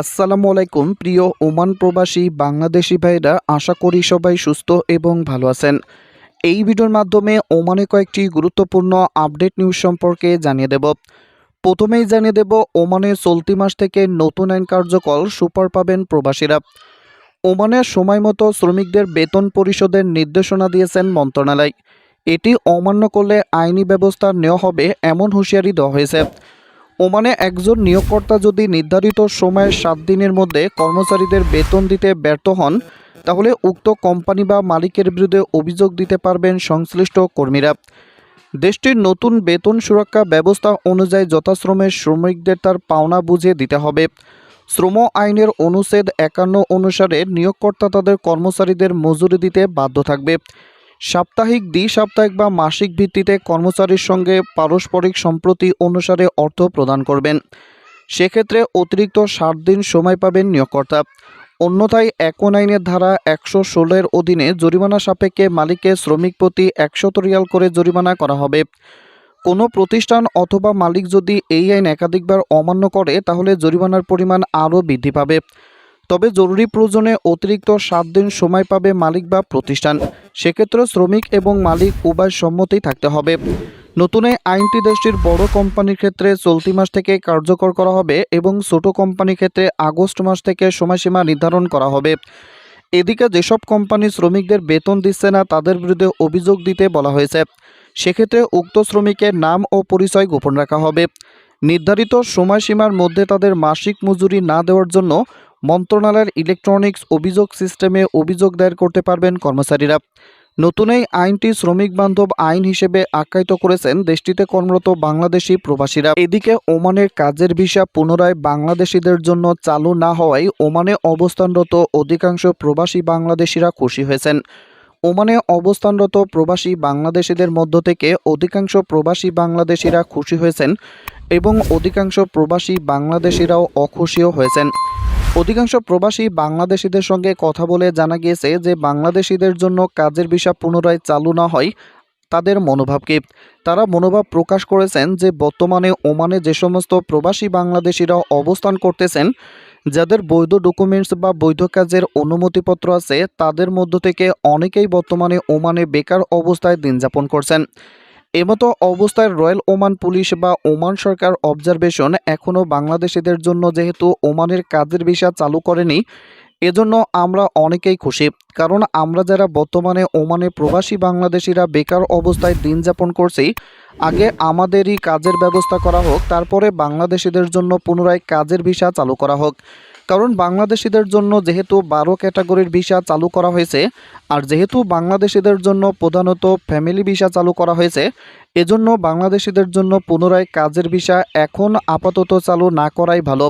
আসসালামু আলাইকুম, প্রিয় ওমান প্রবাসী বাংলাদেশি ভাইরা আশা করি সবাই সুস্থ এবং ভালো আছেন। এই ভিডিওর মাধ্যমে ওমানে কয়েকটি গুরুত্বপূর্ণ আপডেট নিউজ সম্পর্কে জানিয়ে দেব। প্রথমেই জানিয়ে দেব, ওমানে চলতি মাস থেকে নতুন আইন কার্যকর সুপার পাবেন প্রবাসীরা। ওমানে সময় মতো শ্রমিকদের বেতন পরিশোধের নির্দেশনা দিয়েছেন মন্ত্রণালয়। এটি অমান্য করলে আইনি ব্যবস্থা নেওয়া হবে, এমন হুঁশিয়ারি দেওয়া হয়েছে। ওমানে একজন নিয়োগকর্তা যদি নির্ধারিত সময়ের সাত দিনের মধ্যে কর্মচারীদের বেতন দিতে ব্যর্থ হন, তাহলে উক্ত কোম্পানি বা মালিকের বিরুদ্ধে অভিযোগ দিতে পারবেন সংশ্লিষ্ট কর্মীরা। দেশটির নতুন বেতন সুরক্ষা ব্যবস্থা অনুযায়ী যথাশ্রমে শ্রমিকদের তার পাওনা বুঝে দিতে হবে। শ্রম আইনের অনুচ্ছেদ একান্ন অনুসারে নিয়োগকর্তা তাদের কর্মচারীদের মজুরি দিতে বাধ্য থাকবে। সাপ্তাহিক দ্বি সাপ্তাহিক বা মাসিক ভিত্তিতে কর্মচারীর সঙ্গে পারস্পরিক সম্প্রতি অনুসারে অর্থ প্রদান করবেন। সেক্ষেত্রে অতিরিক্ত ষাট দিন সময় পাবেন নিয়োগকর্তা। অন্যথায় একন আইনের ধারা একশো ষোলোর অধীনে জরিমানা সাপেক্ষে মালিককে শ্রমিক প্রতি একশত রিয়াল করে জরিমানা করা হবে। কোনো প্রতিষ্ঠান অথবা মালিক যদি এই আইন একাধিকবার অমান্য করে, তাহলে জরিমানার পরিমাণ আরও বৃদ্ধি পাবে। তবে জরুরি প্রয়োজনে অতিরিক্ত সাত দিন সময় পাবে মালিক বা প্রতিষ্ঠান। সেক্ষেত্রে শ্রমিক এবং মালিক উভয় সম্মতি থাকতে হবে। নতুন এই আইনটি দেশটির বড় কোম্পানির ক্ষেত্রে চলতি মাস থেকে কার্যকর করা হবে এবং ছোট কোম্পানির ক্ষেত্রে আগস্ট মাস থেকে সময়সীমা নির্ধারণ করা হবে। এদিকে যেসব কোম্পানি শ্রমিকদের বেতন দিচ্ছে না, তাদের বিরুদ্ধে অভিযোগ দিতে বলা হয়েছে। সেক্ষেত্রে উক্ত শ্রমিকের নাম ও পরিচয় গোপন রাখা হবে। নির্ধারিত সময়সীমার মধ্যে তাদের মাসিক মজুরি না দেওয়ার জন্য মন্ত্রণালয়ের ইলেকট্রনিক্স অভিযোগ সিস্টেমে অভিযোগ দায়ের করতে পারবেন কর্মচারীরা। নতুন এই আইনটি শ্রমিক বান্ধব আইন হিসেবে আখ্যায়িত করেছেন দেশটিতে কর্মরত বাংলাদেশি প্রবাসীরা। এদিকে ওমানের কাজের ভিসা পুনরায় বাংলাদেশিদের জন্য চালু না হওয়ায় ওমানে অবস্থানরত অধিকাংশ প্রবাসী বাংলাদেশিরা খুশি হয়েছেন। ওমানে অবস্থানরত প্রবাসী বাংলাদেশিদের মধ্য থেকে অধিকাংশ প্রবাসী বাংলাদেশিরা খুশি হয়েছেন। এবং অধিকাংশ প্রবাসী বাংলাদেশিরাও অখুশিও হয়েছেন। অধিকাংশ প্রবাসী বাংলাদেশিদের সঙ্গে কথা বলে জানা গিয়েছে যে, বাংলাদেশিদের জন্য কাজের ভিসা পুনরায় চালু না হয় তাদের মনোভাবকে তারা মনোভাব প্রকাশ করেছেন যে, বর্তমানে ওমানে যে সমস্ত প্রবাসী বাংলাদেশিরা অবস্থান করতেছেন, যাদের বৈধ ডকুমেন্টস বা বৈধ কাজের অনুমতিপত্র আছে, তাদের মধ্য থেকে অনেকেই বর্তমানে ওমানে বেকার অবস্থায় দিন যাপন করছেন। এমতো অবস্থায় রয়্যাল ওমান পুলিশ বা ওমান সরকার অবজারভেশন এখনও বাংলাদেশিদের জন্য যেহেতু ওমানের কাজের ভিসা চালু করেনি, এজন্য আমরা অনেকেই খুশি। কারণ আমরা যারা বর্তমানে ওমানে প্রবাসী বাংলাদেশিরা বেকার অবস্থায় দিন যাপন করছি, আগে আমাদেরই কাজের ব্যবস্থা করা হোক, তারপরে বাংলাদেশিদের জন্য পুনরায় কাজের ভিসা চালু করা হোক। কারণ বাংলাদেশিদের জন্য যেহেতু বারো ক্যাটাগরির ভিসা চালু করা হয়েছে, আর যেহেতু বাংলাদেশিদের জন্য প্রধানত ফ্যামিলি ভিসা চালু করা হয়েছে, এজন্য বাংলাদেশিদের জন্য পুনরায় কাজের ভিসা এখন আপাতত চালু না করাই ভালো।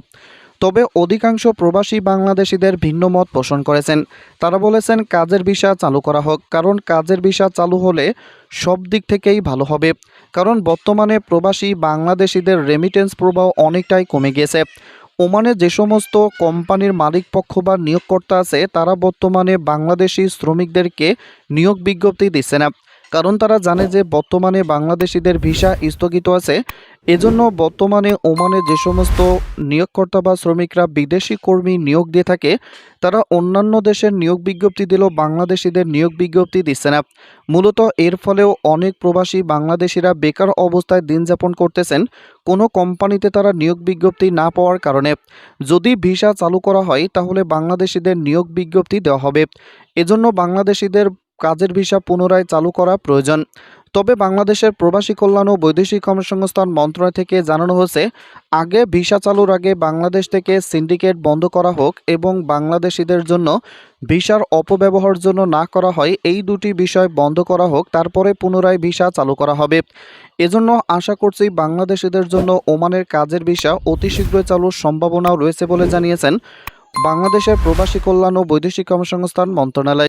তবে অধিকাংশ প্রবাসী বাংলাদেশিদের ভিন্ন মত পোষণ করেছেন। তারা বলেছেন কাজের ভিসা চালু করা হোক, কারণ কাজের ভিসা চালু হলে সব দিক থেকেই ভালো হবে। কারণ বর্তমানে প্রবাসী বাংলাদেশিদের রেমিটেন্স প্রবাহ অনেকটাই কমে গিয়েছে। ওমানে যে সমস্ত কোম্পানির মালিক পক্ষ বা নিয়োগকর্তা আছে, তারা বর্তমানে বাংলাদেশি শ্রমিকদেরকে নিয়োগ বিজ্ঞপ্তি দিচ্ছে না। কারণ তারা জানে যে বর্তমানে বাংলাদেশিদের ভিসা স্থগিত আছে। এজন্য বর্তমানে ওমানে যে সমস্ত নিয়োগকর্তা বা শ্রমিকরা বিদেশি কর্মী নিয়োগ দিয়ে থাকে, তারা অন্যান্য দেশের নিয়োগ বিজ্ঞপ্তি দিলেও বাংলাদেশিদের নিয়োগ বিজ্ঞপ্তি দিচ্ছে না। মূলত এর ফলেও অনেক প্রবাসী বাংলাদেশিরা বেকার অবস্থায় দিন যাপন করতেছেন, কোনো কোম্পানিতে তারা নিয়োগ বিজ্ঞপ্তি না পাওয়ার কারণে। যদি ভিসা চালু করা হয়, তাহলে বাংলাদেশিদের নিয়োগ বিজ্ঞপ্তি দেওয়া হবে। এজন্য বাংলাদেশিদের কাজের ভিসা পুনরায় চালু করা প্রয়োজন। তবে বাংলাদেশের প্রবাসী কল্যাণ ও বৈদেশিক কর্মসংস্থান মন্ত্রণালয় থেকে জানানো হয়েছে, আগে ভিসা চালুর আগে বাংলাদেশ থেকে সিন্ডিকেট বন্ধ করা হোক এবং বাংলাদেশিদের জন্য ভিসার অপব্যবহার জন্য না করা হয়, এই দুটি বিষয় বন্ধ করা হোক, তারপরে পুনরায় ভিসা চালু করা হবে। এজন্য আশা করছি বাংলাদেশিদের জন্য ওমানের কাজের ভিসা অতি শীঘ্রই চালুর সম্ভাবনাও রয়েছে বলে জানিয়েছেন বাংলাদেশের প্রবাসী কল্যাণ ও বৈদেশিক কর্মসংস্থান মন্ত্রণালয়।